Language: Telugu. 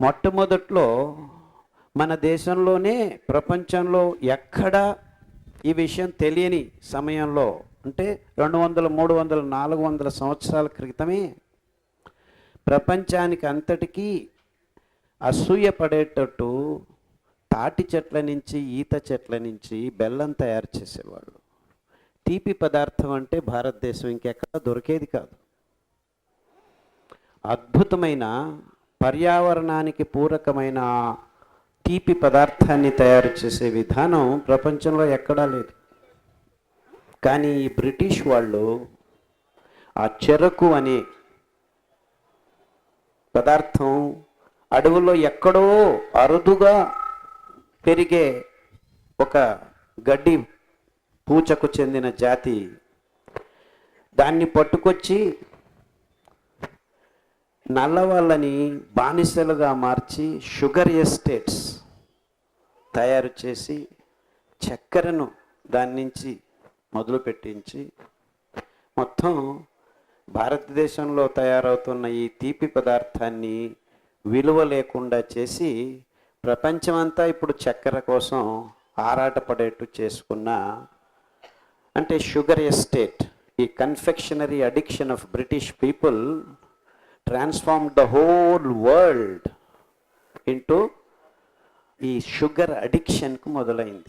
మొట్టమొదట్లో మన దేశంలోనే ప్రపంచంలో ఎక్కడా ఈ విషయం తెలియని సమయంలో అంటే రెండు వందల మూడు వందల నాలుగు వందల సంవత్సరాల క్రితమే ప్రపంచానికి అంతటికీ అసూయ పడేటట్టు తాటి చెట్ల నుంచి ఈత చెట్ల నుంచి బెల్లం తయారు చేసేవాళ్ళు. తీపి పదార్థం అంటే భారతదేశం ఇంకెక్కడ దొరికేది కాదు. అద్భుతమైన పర్యావరణానికి పూరకమైన తీపి పదార్థాన్ని తయారు చేసే విధానం ప్రపంచంలో ఎక్కడా లేదు. కానీ ఈ బ్రిటిష్ వాళ్ళు ఆ చెరకు అనే పదార్థం అడవుల్లో ఎక్కడో అరుదుగా పెరిగే ఒక గడ్డి పూచకు చెందిన జాతి. దాన్ని పట్టుకొచ్చి నల్లవాళ్ళని బానిసలుగా మార్చి షుగర్ ఎస్టేట్స్ తయారు చేసి చక్కెరను దాని నుంచి మొదలు పెట్టించి మొత్తం భారతదేశంలో తయారవుతున్న ఈ తీపి పదార్థాన్ని విలువ లేకుండా చేసి ప్రపంచమంతా ఇప్పుడు చక్కెర కోసం ఆరాటపడేట్టు చేసుకున్న అంటే షుగర్ ఎస్టేట్ ఈ confectionery addiction of British people transform the whole world into ఈ షుగర్ అడిక్షన్కు మొదలైంది.